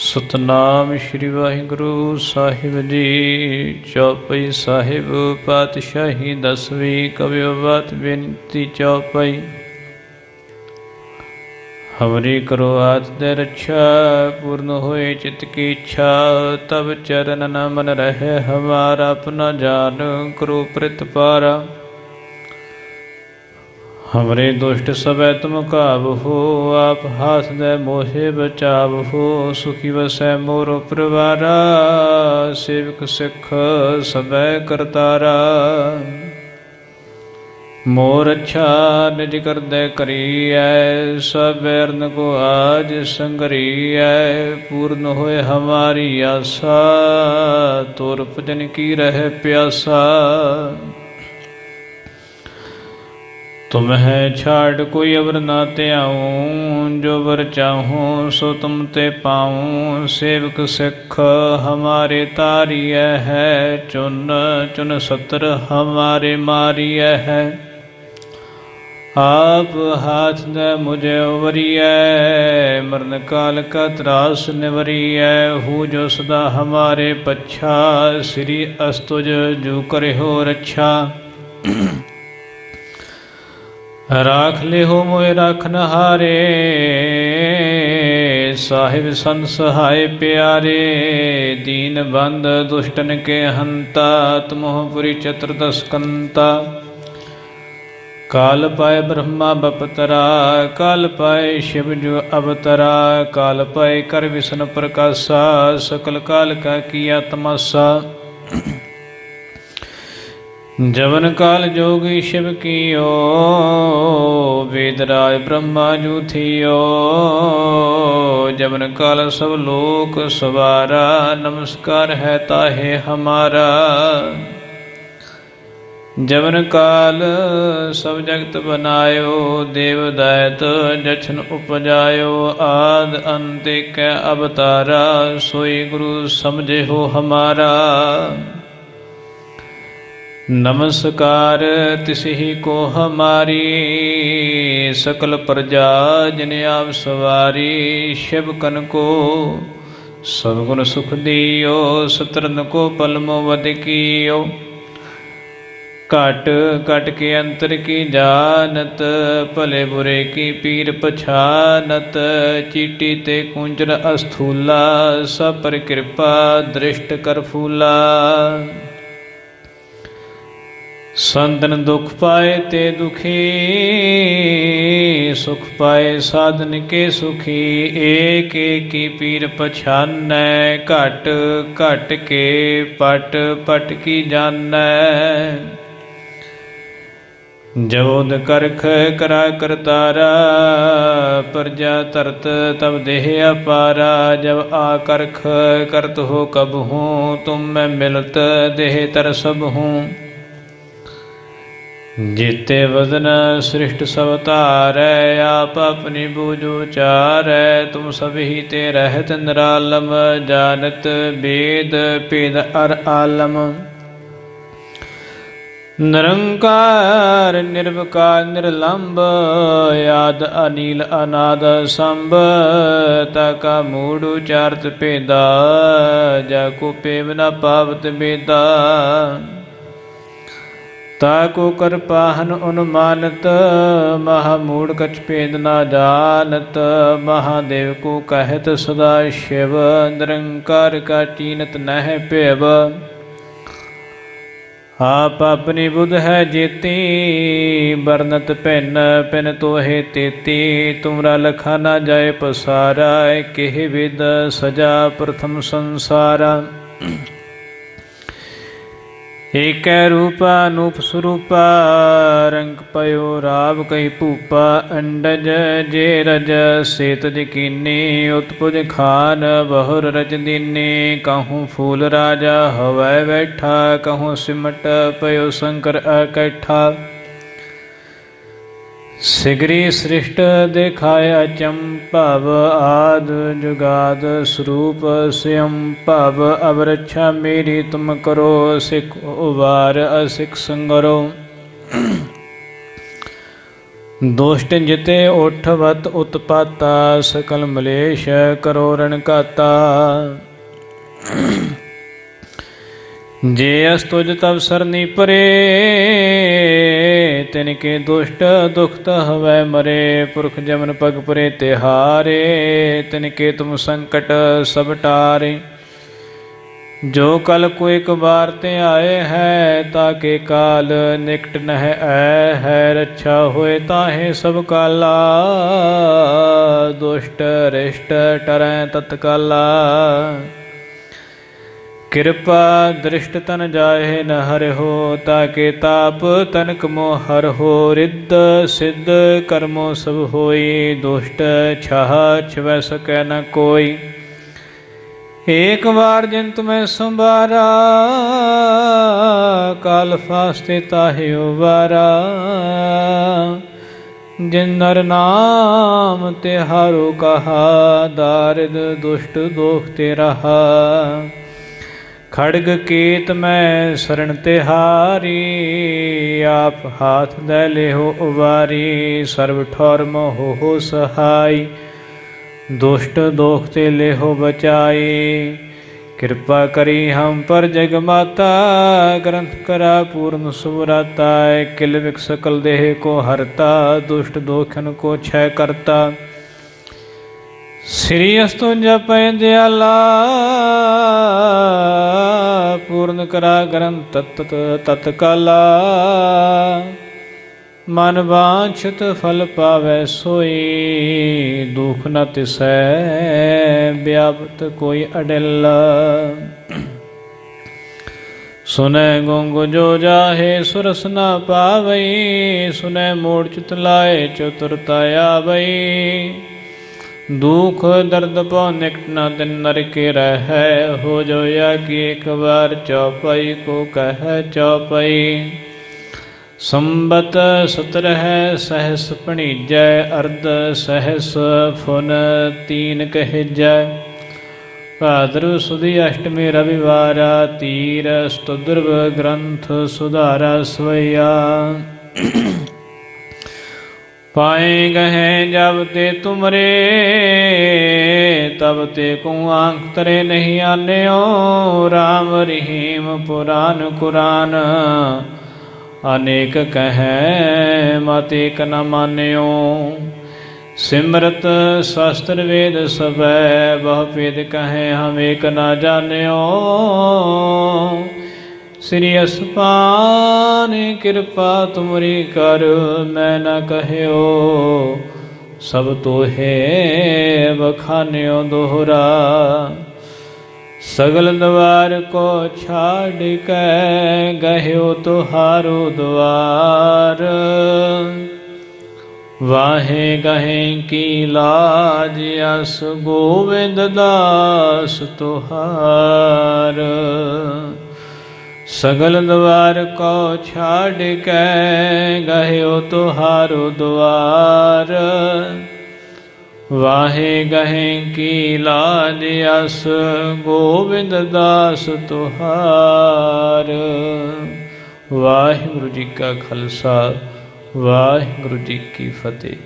ਸਤਨਾਮ ਸ੍ਰੀ ਵਾਹਿਗੁਰੂ ਸਾਹਿਬ ਜੀ, ਚੌਪਈ ਸਾਹਿਬ ਪਾਤਸ਼ਾਹੀ ਦਸਵੀਂ ਕਵਿਵਤ ਬੇਨਤੀ ਚੌਪਈ। ਹਮਰੀ ਕਰੋ ਆਤ ਦੇ ਰੱਛਾ, ਪੂਰਨ ਹੋਏ ਚਿਤ ਕੀ ਇੱਛਾ ਤਬ ਚਰਨ ਨ ਮਨ ਰਹੇ, ਹਮਾਰਾ ਆਪਣਾ ਜਾਨ, ਕਰੋ ਪ੍ਰਤਪਾਰਾ ਹਮਰੇ ਦੁਸ਼ਟ ਸਭੈ ਤੁਮ ਕਾਬਹੋ ਆਪ ਹਾਥ ਦੇ ਮੋਹਿ ਬਚਾਵਹੋ, ਸੁਖੀ ਵਸੈ ਮੋਰ ਪਰਿਵਾਰਾ, ਸੇਵਕ ਸਿੱਖ ਸਭੈ ਕਰਤਾਰਾ। ਮੋਰ ਅੱਛਾ ਨਿਜ ਕਰਦੈ ਕਰੀਐ, ਸਭ ਅਰਨ ਕੋ ਆਜ ਸੰਗਰੀਐ, ਪੂਰਨ ਹੋਏ ਹਮਾਰੀ ਆਸਾ, ਤੋਰ ਭਜਨ ਕੀ ਰਹਿ ਪਿਆਸਾ। ਤੁਮ ਹੈ ਛਾੜ ਕੋਈ ਅਵਰ ਨਾ ਧਿਆਉ, ਜੋ ਵਰ ਚਾਹੂੰ ਸੋ ਤੁਮ ਤੇ ਪਾਉ। ਸੇਵਕ ਸਿੱਖ ਹਮਾਰੇ ਤਾਰੀਐ ਹੈ, ਚੁਨ ਚੁਨ ਸਤਰ ਹਮਾਰੇ ਮਾਰੀਐ ਹੈ। ਆਪ ਹਾਥ ਦੇ ਮੁਝੇ ਉਵਰੀਐ ਮਰਨ ਕਾਲ ਕਾ ਤਰਾਸ ਨਿਵਰੀਐ ਹੂ ਜੋ ਸਦਾ ਹਮਾਰੇ ਪੱਛਾ, ਸ੍ਰੀ ਅਸਤੁਜ ਜੋ ਕਰੇ ਹੋ ਰੱਛਾ। ਰਾਖ ਲਿਹੋ ਮੋਇ ਰਖਨ ਹਾਰੇ ਸਾਹਿਬ ਸੰਤ ਸਹਾਇ ਪਿਆਰੇ, ਦੀਨ ਬੰਦ ਦੁਸ਼ਟਨ ਕੇ ਹੰਤਾ, ਤੁਮਹੁ ਚਤੁਰਦਸ਼ਕੰਤਾ ਕਾਲ ਪਾਏ ਬ੍ਰਹਮਾ ਬਪਤਰਾ, ਕਾਲ ਪਾਏ ਸ਼ਿਵ ਜੋ ਅਵਤਰਾ, ਕਾਲ ਪਾਏ ਕਰ ਵਿਸ਼ਨ ਪ੍ਰਕਾਸ਼ਾ, ਸਕਲ ਕਾਲ ਕਾ ਕੀਆ ਤਮਸਾ ਜਵਨ ਕਾਲ ਜੋਗੀ ਸ਼ਿਵ ਕੀਓ, ਵੇਦ ਰਾਜ ਬ੍ਰਹਮਾ ਜੂ ਥਿਓ ਜਵਨ ਕਾਲ ਸਭ ਲੋਕ ਸਵਾਰਾ, ਨਮਸਕਾਰ ਹੈ ਤਾਹੇ ਹਮਾਰਾ। ਜਵਨ ਕਾਲ ਸਭ ਜਗਤ ਬਨਾਇਓ, ਦੇਵ ਦਾਇਤ ਜਛਨ ਉਪਜਾਇਓ। ਆਦ ਅੰਤੇ ਕੈ ਅਵਤਾਰਾ, ਸੋਈ ਗੁਰੂ ਸਮਝੇ ਹੋ ਹਮਾਰਾ। ਨਮਸਕਾਰ ਤਿਸਹੀ ਕੋ ਹਮਾਰੀ ਸਕਲ ਪ੍ਰਜਾ ਜਿਨ ਆਪ ਸਵਾਰੀ, ਸ਼ਿਵ ਕਨ ਕੋ। ਸਭ ਗੁਣ ਸੁਖ ਦਿਓ ਸਤਰਨ ਕੋ ਪਲਮੋ ਵਦ ਕੀਓ। ਘਟ ਘਟ ਕੇ ਅੰਤਰ ਕੀ ਜਾਣਤ, ਭਲੇ ਬੁਰੇ ਕੀ ਪੀਰ ਪਛਾਨਤ, ਚੀਟੀ ਤੇ ਕੁੰਜਨ ਅਸਥੂਲਾ, ਸਭ ਪਰ ਕਿਰਪਾ ਦ੍ਰਿਸ਼ਟ ਕਰ ਫੂਲਾ। ਸੰਤਨ ਦੁਖ ਪਾਏ ਤੇ ਦੁਖੀ ਸੁਖ ਪਾਏ ਸਾਧਨ ਕੇ ਸੁਖੀ ਏਕ ਏਕੀ ਪੀਰ ਪਛਾਨੈ ਘਟ ਘਟ ਕੇ ਪਟ ਪਟ ਕੀ ਜਾਣੈ ਜਵੋਦ ਕਰਖ ਕਰਾ ਕਰਤਾਰਾ ਪਰਜਾ ਤਰਤ ਤਬ ਦੇਹ ਅਪਾਰਾ ਜਬ ਆ ਕਰਖ ਕਰਤ ਹੋ ਕਬ ਹੂੰ ਤੁਮ ਮੈਂ ਮਿਲਤ ਦੇਹ ਤਰ ਸਭ ਹੂੰ ਜੀਤੇ ਵਦਨ ਸ੍ਰਿਸ਼ਟ ਸਭ ਧਾਰੈ, ਆਪ ਆਪਣੀ ਬੂਝ ਉਚਾਰੈ, ਤੁਮ ਸਭ ਤੇ ਰਹਿਤ ਨਿਰਾਲਮ, ਜਾਣਤ ਬੇਦ ਪੇਦ ਅਰ ਆਲਮ। ਨਿਰੰਕਾਰ, ਨਿਰਵਕਾਰ ਨਿਰਲੰਭ ਯਾਦ ਅਨੀਲ, ਅਨਾਦ ਸੰਭ, ਤਾ ਕਾ ਮੂੜ ਉਚਾਰਤ ਭੇਦਾ, ਜਾ ਕੋ ਪੇਵ ਨ ਪਾਵਤ ਬੇਦਾ। ਤਾ ਕੋ ਕਰ ਪਾਹਨ ਅਨੁਮਾਨਤ ਮਹਾ ਮੂੜ ਕਛ ਭੇਦ ਨਾ ਜਾਣਤ, ਮਹਾਦੇਵ ਕੋ ਕਹਿਤ ਸਦਾ ਸ਼ਿਵ, ਨਿਰੰਕਾਰ ਕਾ ਚੀਨਤ ਨਹਿ ਭੇਵ। ਆਪ ਆਪਣੀ ਬੁੱਧ ਹੈ ਜੇਤੀ ਬਰਨਤ ਭਿੰਨ ਪਿਨ ਤੋਹੇ ਤੇਤੀ, ਤੁਮਰਾ ਲਖਾ ਨਾ ਜਾਏ ਪਸਾਰਾ ਕਿਹ ਵਿਦ ਸਜਾ ਪ੍ਰਥਮ ਸੰਸਾਰਾ। ਏਕੈ ਰੂਪਾ ਅਨੂਪ ਸਰੂਪਾ, ਰੰਗ ਪਇਓ ਰਾਵ ਕਈ ਭੂਪਾ, ਅੰਡਜ ਜੇ ਰਜ, ਸੇਤ ਜਕੀਨੀ, ਉਤਪੁਜ ਖਾਨ, ਬਹੁਰ ਰਜ ਦੀਨੀ, ਕਹੂੰ ਫੂਲ ਰਾਜਾ, ਹਵੈ ਬੈਠਾ, ਕਹੂੰ ਸਿਮਟ ਪਇਓ ਸ਼ੰਕਰ ਅਕੈਠਾ। ਸਿਗਰੀ ਸ੍ਰਿਸ਼ਟ ਦੇਖਾਇਆ ਚੰਭਵ ਆਦ ਜੁਗਾਦ ਸਰੂਪ ਸਿਯੰ ਭਵ ਅਵਰਛਾ ਮੇਰੀ ਤੁਮ ਕਰੋ, ਸਿਖ ਉਵਾਰ ਅਸਿਖ ਸੰਗਰੋ। ਦੁਸ਼ਟ ਜਿਤੇ ਉਠਵਤ ਉਤਪਾਤਾ, ਸਕਲ ਮਲੇਸ਼ ਕਰੋ ਰਣਕਾਤਾ। ਜੇ ਅਸ ਤੁਜ ਤਵ ਸਰਨੀ ਪਰੇ, ਤਿਨ ਕੇ ਦੁਸ਼ਟ ਦੁਖਤ ਹਵੈ ਮਰੇ, ਪੁਰਖ ਜਮਨ ਪਗ ਪਰੇ ਤਿਹਾਰੇ, ਤਿਨ ਕੇ ਤੁਮ ਸੰਕਟ ਸਭ ਟਾਰੇ। ਜੋ ਕਲ ਕੋ ਇੱਕ ਵਾਰ ਤੇ ਆਏ ਹੈ ਤਾਕੇ ਕਾਲ ਨਿਕਟ ਨਹਿ ਐ ਹੈ, ਰੱਛਾ ਹੋਏ ਤਾਹੇ ਸਭ ਕਾਲਾ। ਦੁਸ਼ਟ ਰਿਸ਼ਟ ਟਰੈ ਤਤਕਾਲਾ। ਕਿਰਪਾ ਦ੍ਰਿਸ਼ਟ ਤਨ ਜਾਏ ਨ ਹਰਿ ਤਾਕੇ ਤਾਪ ਤਨਕ ਮੋ ਹਰ ਹੋ, ਰਿੱਧ ਸਿੱਧ ਕਰਮੋ ਸਭ ਹੋਈ, ਦੁਸ਼ਟ ਛਾਹ ਛਵੈ ਸਕੈ ਨ ਕੋਈ। ਏਕ ਵਾਰ ਜਿਨ ਤੁਮੈ ਸੰਭਾਰਾ, ਕਾਲ ਫਾਸਤੇ ਤਾਹਿ ਉਵਾਰਾ। ਜਿਨ ਨਰ ਨਾਮ ਤੇ ਹਾਰੋ ਕਹਾ, ਦਾਰਿਦ ਦੁਸ਼ਟ ਦੋਖ ਤੇ ਰਹਾ ਖੜਗ ਕੀਤ ਮੈਂ ਸਰਣ ਤਿਹਾਰੀ, ਆਪ ਹਾਥ ਦੇ ਲਿਹੋ ਉਵਾਰੀ, ਸਰਬ ਠੌਰ ਮੋਹ ਹੋ ਸਹਾਈ। ਦੁਸ਼ਟ ਦੋਖ ਤੇ ਲਿਹੋ ਬਚਾਈ, ਕਿਰਪਾ ਕਰੀ ਹਮ ਪਰ ਜਗ ਮਾਤਾ, ਗ੍ਰੰਥ ਕਰਾ ਪੂਰਨ ਸੁਰਾਤਾ ਕਿਲ ਵਿਕ ਸਕਲ ਦੇਹ ਕੋ ਹਰਤਾ, ਦੁਸ਼ਟ ਦੋਖਨ ਕੋ ਛੈ ਕਰਤਾ। ਸ੍ਰੀ ਅਸਤੁ ਜਪੈ ਦਿਆਲਾ ਪੂਰਨ ਕਰਾ ਗ੍ਰੰਥ ਤਤ ਤਤਕਾਲਾ। ਮਨ ਵਾਂਛਤ ਫਲ ਪਾਵੈ ਸੋਈ, ਦੁਖ ਨ ਤਿਸੈ ਬਿਆਪਤ ਕੋਈ ਅਡਿਲ। ਸੁਨੈ ਗੁੰਗ ਜੋ ਜਾਹੇ ਸੁਰਸ ਨਾ ਪਾਵਈ, ਸੁਨੈ ਮੋੜ ਚਿਤ ਲਾਏ ਚਤੁਰਤਾ ਆਵਈ। ਦੁਖ ਦਰਦ ਪਉ ਨਿਕਟ ਨ ਦਿਨ ਨਰ ਕੇ ਰਹੈ ਹੋ ਜੋਇਆ ਕੀ ਇੱਕ ਵਾਰ ਚੌਪਈ ਕੋ ਕਹਿ ਚੌਪਈ। ਸੰਬਤ ਸਤਰ ਹੈ ਸਹਸ ਪਣੀਜੈ ਅਰਧ ਸਹਸ ਫੁਨ ਤੀਨ ਕਹਿਜੈ। ਭਾਦਰ ਸੁਦੀ ਅਸ਼ਟਮੀ ਰਵਿਵਾਰਾ, ਤੀਰ ਸਤੁਦਰਵ ਗ੍ਰੰਥ ਸੁਧਾਰਾ ਸਵਈਆ। ਪਾਏ ਗਹਿ ਜਬ ਤੇ ਤੁਮਰੇ, ਤਬ ਤੇ ਕੋ ਆਂਖ ਤਰੇ ਨਹੀਂ ਆਨਿਓ। RAM ਰਹੀਮ ਪੁਰਾਨ ਕੁਰਾਨ, ਅਨੇਕ ਕਹੈ ਮਤ ਏਕ ਨ ਮਾਨਿਓ। ਸਿਮਰਤ ਸ਼ਾਸਤਰ ਵੇਦ ਸਭੈ, ਬਹੁ ਭੇਦ ਕਹੈ ਹਮ ਏਕ ਨ ਜਾਣਿਓ। ਸ੍ਰੀ ਅਸਪਾਨ, ਕਿਰਪਾ ਤੁਮਰੀ ਕਰ, ਮੈਂ ਨ ਕਹਿਓ, ਸਭ ਤੋਹੇ ਬਖਾਨਿਓ ਦੋਹਰਾ। ਸਗਲ ਦਵਾਰ ਕੋ ਛਾੜ ਕੇ ਗਹਿਓ ਤੁਹਾਰੋ ਦਵਾਰ। ਵਾਹੇ ਗਹੇ ਕੀ ਲਾਜ, ਅਸ ਗੋਵਿੰਦ ਦਾਸ ਤੁਹਾਰ। ਸਗਲ ਦਵਾਰ ਕੋ ਛਾੜ ਕੇ ਗਹਿਓ ਤੁਹਾਰੋ ਦਵਾਰ। ਵਾਹੇ ਗਹੇ ਕੀ ਲਾਜ ਅਸ, ਗੋਬਿੰਦ ਦਾਸ ਤੁਹਾਰ। ਵਾਹਿਗੁਰੂ ਜੀ ਕਾ ਖਾਲਸਾ, ਵਾਹਿਗੁਰੂ ਜੀ ਕੀ ਫਤਿਹ।